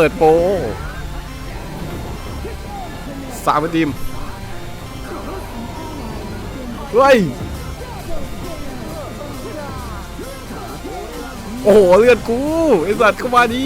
เปิดโปสามทีมเฮ้ย โอ้โห เลือดกู ไอสัตว์เข้ามาดิ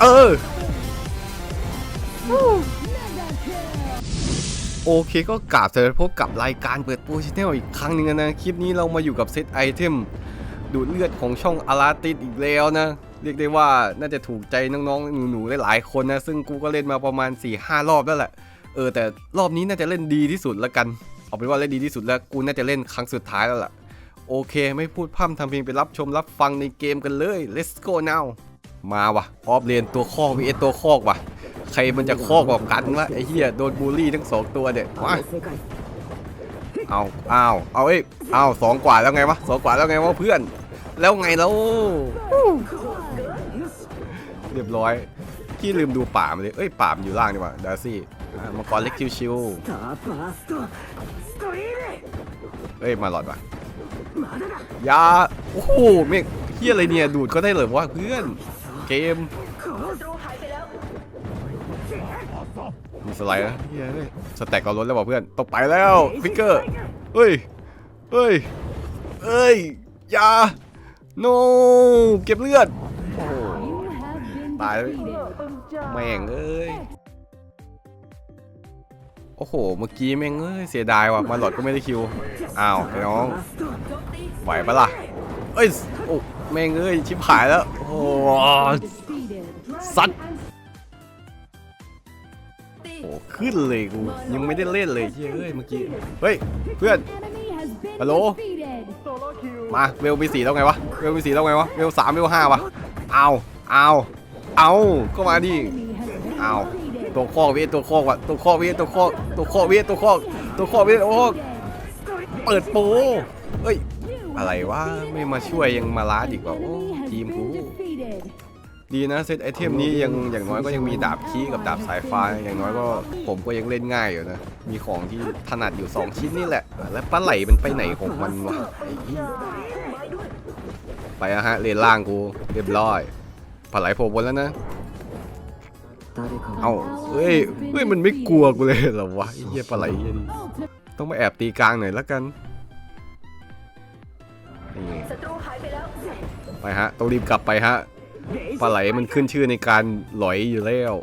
เออโอเคก็กราบสวัสดีพบกับรายการเปิดโปรชแนลอีกครั้งหนึ่งนะ คลิปนี้เรามาอยู่กับเซตไอเทม ดูดเลือดของช่องอาราติสอีกแล้วนะ เรียกได้ว่าน่าจะถูกใจน้องๆหนูๆหลายๆคนนะ ซึ่งกูก็เล่นมาประมาณ 4-5 รอบแล้วแหละเออแต่รอบนี้น่าจะเล่นดีที่สุดละกัน เอาเป็นว่าเล่นดีที่สุดแล้วกูน่าจะเล่นครั้งสุดท้ายแล้วล่ะ โอเค ไม่พูดพร่ำทำเพลงไปรับชมรับฟังในเกมกันเลย let's go now มาวะออฟเลนตัวคอก vs ตัวคอกวะใครมันจะคอกกว่ากันวะไอ้เหี้ยโดนบูลลี่ทั้งสองตัวเด็ดมาเอาเอาเอาเอ้ยเอาสองกว่าแล้วไงวะสองกว่าแล้วไงวะเพื่อน แล้วไงแล้ว เรียบร้อยพี่ลืมดูป่ามเลยเอ้ยป่ามนอยู่ล่างนี่ว่ะดาซี่มังกรเล็กชิวๆเอ้ยมาหลอดว่ะยาโอ้โหเมฆเฮียอะไรเนี่ยดูดก็ได้เหรอวะเพื่อนเกมมีสไลด์นะเฮ้ยเฮ้ยสแต็กเราล้นแล้วว่ะเพื่อนต้องไปแล้วฟิกเกอร์เฮ้ยเฮ้ยเฮ้ยยา no เก็บเลือด โอ้โหตายเลยแม่งเอ้ย โอ้โห เมื่อกี้แม่งเอ้ย เสียดายว่ะ มาหลอดก็ไม่ได้คิว อ้าวไอ้น้อง ไหวปะล่ะ เอ้ย โอ้แม่งเอ้ย ชิบหายแล้ว โอ้โหสัตว์โอ้ขึ้นเลยกู ยังไม่ได้เล่นเลยเฮ้ยเอ้ยเมื่อกี้ เฮ้ย เพื่อน ฮัลโหล มาเวลมีสีแล้วไงวะเวลมีสีแล้วไงวะเวลสามเวลห้าวะเอาเอาเอาก็มาดิเอาตัวข้อเวทตัวข้อวะตัวข้อเวทตัวข้อตัวข้อเวทตัวข้อตัวข้อเวทโอ้เปิดโปเอ้ยอะไรวะไม่มาช่วยยังมาล้าดีกว่าโอ้ทีมกู ดีนะเซตไอเทมนี้ยังอย่างน้อยก็ยังมีดาบคีกับดาบสายฟ้าอย่างน้อยก็ผมก็ยังเล่นง่ายอยู่นะ มีของที่ถนัดอยู่ 2 ชิ้นนี่แหละ แล้วปลาไหลมันไปไหนของมันวะไอ้เหี้ยไปอะฮะเลนล่างกูเรียบร้อยปลาไหลโผล่บนแล้วนะเอาเฮ้ยเฮ้ยมันไม่กลัวกูเลยเหรอวะไอ้เหี้ยปลาไหลเหี้ยนี่ต้องมาแอบตีกลางหน่อยละกันนี่ศัตรูหายไปแล้วไปฮะต้องรีบกลับไปฮะ ปลาไหลมันขึ้นชื่อในการหลอยอยู่แล้ว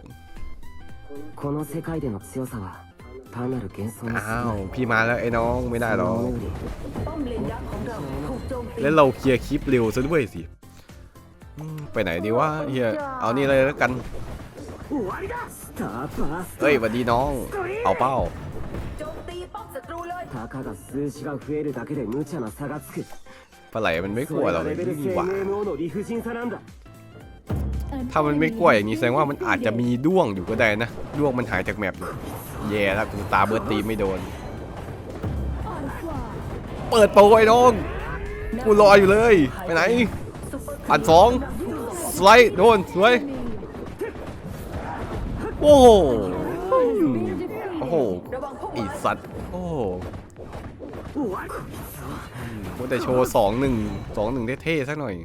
อ้าวพี่มาแล้วไอ้น้องไม่ได้หรอกแล้วเราเคลียร์คลิปเร็วซะด้วยสิไปไหนดีวะเฮียเอานี่เลยแล้วกันเฮ้ยสวัสดีน้อง เอาเป้าปลาไหลมันไม่กลัวเราเลยหวาน ถ้ามันไม่กลัวอย่างนี้แสดงว่ามันอาจจะมีด้วงอยู่ก็ได้นะ ด้วงมันหายจากแมปอยู่แย่แล้วกูตาเบิร์ดตีไม่โดน เปิดโปรไอ้น้อง กูรออยู่เลย ไปไหนซุปเปอร์อันสองสไลด์โดนสวย โอ้โหโอ้โหระวังพวกไอีสัตว์ โอ้โหกูแต่โชว์สองหนึ่งสองหนึ่งเท่ๆสักหน่อย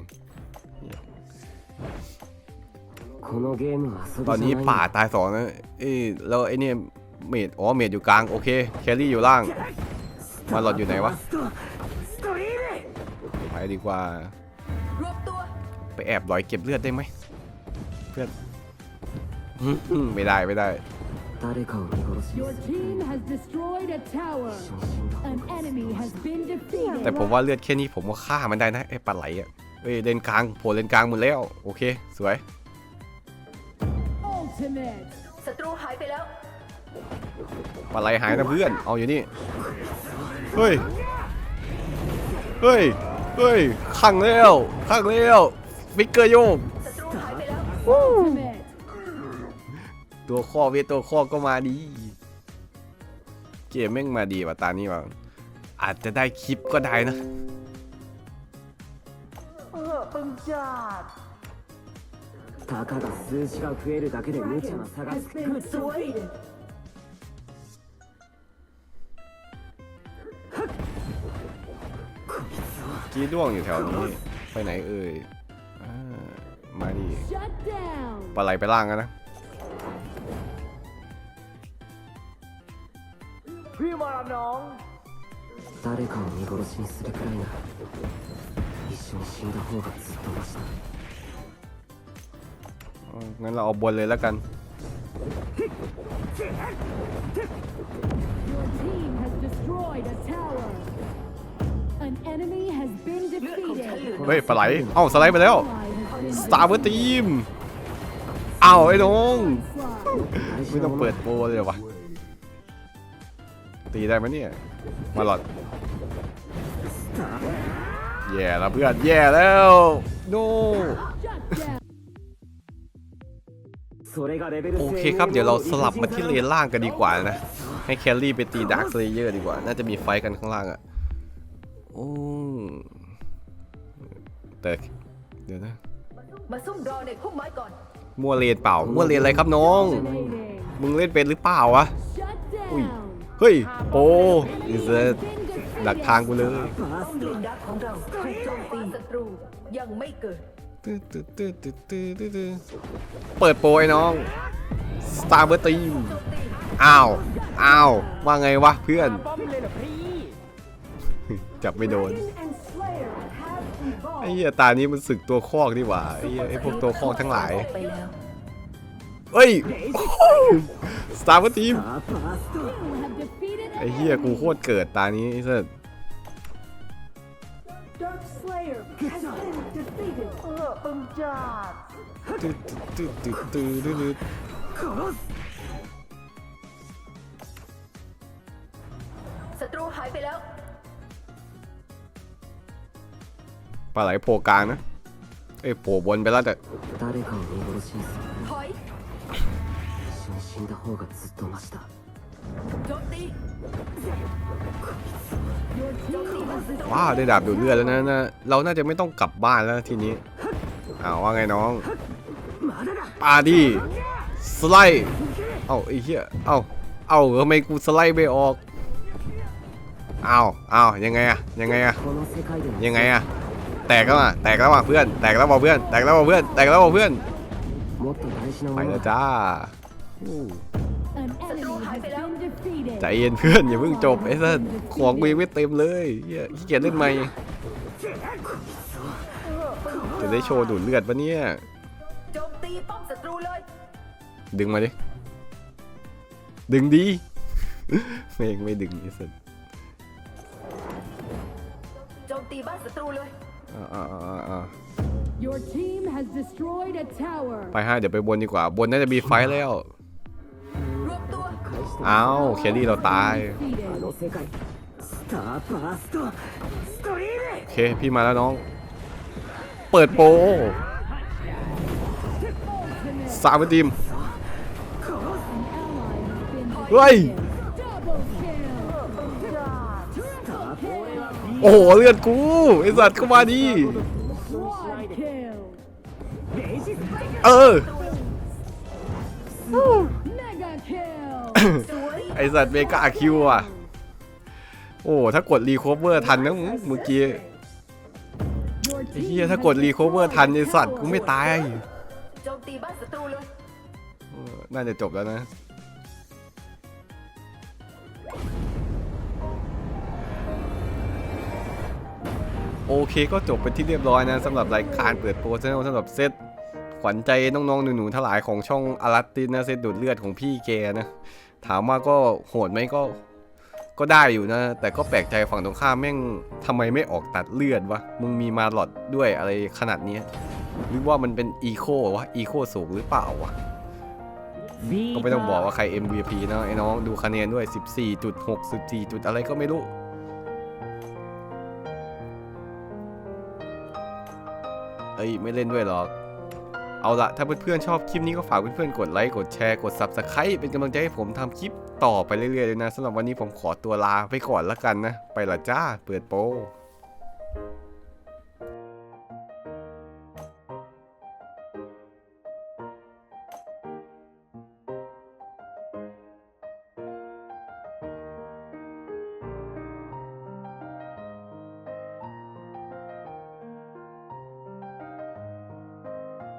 ตอนนี้ป่าตายสองนะเอ้ยแล้วไอ้นี่เมดอ๋อเมดอยู่กลางโอเคแคลรี่อยู่ล่างมาหลอดอยู่ไหนวะไปดีกว่า ไปแอบลอยเก็บเลือดได้ไหมเพื่อนไม่ได้ไม่ได้แต่ผมว่าเลือดแค่นี้ผมก็ฆ่ามันได้นะไอ้ปลาไหลอะเอ้ยเลนกลางโผล่เลนกลางหมดแล้ว โอเค สวย Ultimate. ศัตรูหายไปแล้ว ปลาไหลหายนะเพื่อน เอาอยู่นี่ เฮ้ย เฮ้ย เฮ้ย ขังแล้วขังแล้วฟิกเกอร์โยก ศัตรูหายไปแล้ว Ultimate. ตัวข้อเวทตัวข้อก็มาดี เกมแม่งมาดีว่ะตานี้ว่ะอาจจะได้คลิปก็ได้นะ たかが数字が増えるだけで無茶な差が Has つく been defeated. กี้ด้วงอยู่แถวนี้ ไปไหนเอ่ยอ่า Shut down. ปลาไหลไปล่างกันนะ 誰かを見殺しにするくらいなら一緒に死んだ方がずっとマシだ เออ งั้นเราเอาบนเลยแล้วกันเฮ้ยปลาไหล เอ้าสไลด์ไปแล้ว Ally has been สตาร์เวอร์ทีมอ้าไอ้น้องไม่ต้องเปิดโปรเลยวะตีได้ไหมเนี่ย มาหลอด แย่แล้วเพื่อน แย่แล้ว โน โอเคครับ เดี๋ยวเราสลับมาที่เลนล่างกันดีกว่านะ ให้แคลรี่ไปตีดาร์คเลเยอร์ดีกว่า น่าจะมีไฟกันข้างล่างอะโอ้แต่เดี๋ยวนะมัวเรียนวเลนเปล่า มัวเลนอะไรครับน้อง มึงเล่นเป็นหรือเปล่าวะ อุ้ย เฮ้ย โอ้ยเซดักทางกูเลยยังไม่เกิด ตื้อตื้อตื้อตื้อตื้อตื้อเปิดโปรไอ้น้องสตาร์เบอร์ตีมอ้าวอ้าวว่าไงวะเพื่อน จับไม่โดนไอ้เหี้ยตานี้มันสึกตัวคอกดีกว่าไอ้เหี้ยไอ้พวกตัวคอกทั้งหลายเฮ้ยสตาร์เบอร์ตีมไอ้เหี้ยกูโคตรเกิดตานี้ไอ้สัส ตึ๊ดตึ๊ดตึ๊ดตึ๊ดตึ๊ดตึ๊ด ศัตรูหายไปแล้ว ปลาไหลโผล่กลางนะเอ้ยโผล่บนไปแล้วแต่ 誰かを見殺しにする ถอย 一緒に死んだ方がずっとマシだ โจมตี Your team has destroyed ว้าวได้ดาบดูดเลือดแล้วนะนะเราน่าจะไม่ต้องกลับบ้านแล้วทีนี้ อ้าวว่าไงน้องปาดีสไลด์เอ้าไอ้เหี้ยเอ้าเอ้าทำไมกูสไลด์ไม่ออกเอ้าเอ้ายังไงอะยังไงอะยังไงอะแตกแล้วอะแตกแล้วว่ะเพื่อน แตกแล้วว่ะเพื่อน แตกแล้วว่ะเพื่อน แตกแล้วว่ะเพื่อน ไปแล้วจ้า ใจเย็นเพื่อนอย่าเพิ่งจบไอ้สัสของกูยังไม่เต็มเลยเฮีขี้เกียจเล่นใหม่ จะได้โชว์ดูดเลือดปะเนี่ย โจมตีป้อมศัตรูเลย ดึงมาดิ ดึงดี ไม่ไม่ดึงไอ้สัส โจมตีบ้านศัตรูเลย อ่าอ่าอ่าอ่า Your team has destroyed a tower. ไปให้เดี๋ยวไปบนดีกว่า บนน่าจะมีไฟท์แล้ว รวมตัว 返して เอ้าแครี่เราตาย あ Defeated. の世界スターファーストストリーム โอเค พี่มาแล้วน้อง เปิดโปรสามทีม An ally has been Ui. defeated. Double kill. โอ้โหเลือดกูไอ้สัตว์เข้ามาดิ Quad kill. เออ Mega kill. สวยไอสัตว์เมกาคิวอะ โอ้ ถ้ากดรีโคเวอร์ทันนะเมื่อกี้ Your ไอ้ team เฮียถ้ากดรีโคเวอร์ทันไอสัตว์กูไม่ตายโจมตีบ้านศัตรูเลยเออน่าจะจบแล้วนะ โอเคก็จบเป็นที่เรียบร้อยนะสำหรับรายการเปิดโปรเซนสำหรับเซตขวัญใจน้องๆหนูๆทั้งหลายของช่องอารัตตินนะเซตดูดเลือดของพี่แกนะ ถามว่าก็โหดไหมก็ ก็ได้อยู่นะ แต่ก็แปลกใจฝั่งตรงข้ามแม่งทำไมไม่ออกตัดเลือดวะ มึงมีมาหลอดด้วยอะไรขนาดเนี้ หรือว่ามันเป็นอีโควะ อีโคสูงหรือเปล่าวะ ก็ไม่ต้องบอกว่าใคร MVP นะไอ้น้องดูคะแนนด้วย 14.6 14จุดอะไรก็ไม่รู้ เอ้ย ไม่เล่นด้วยหรอกเอาละถ้าเพื่อนๆชอบคลิปนี้ก็ฝากเพื่อนๆกดไลค์ กดแชร์ กด Subscribe เป็นกำลังใจให้ผมทำคลิป ต่อไปเรื่อยๆเลยนะสำหรับวันนี้ผมขอตัวลาไปก่อนละกันนะ ไปละจ้า เปิดโป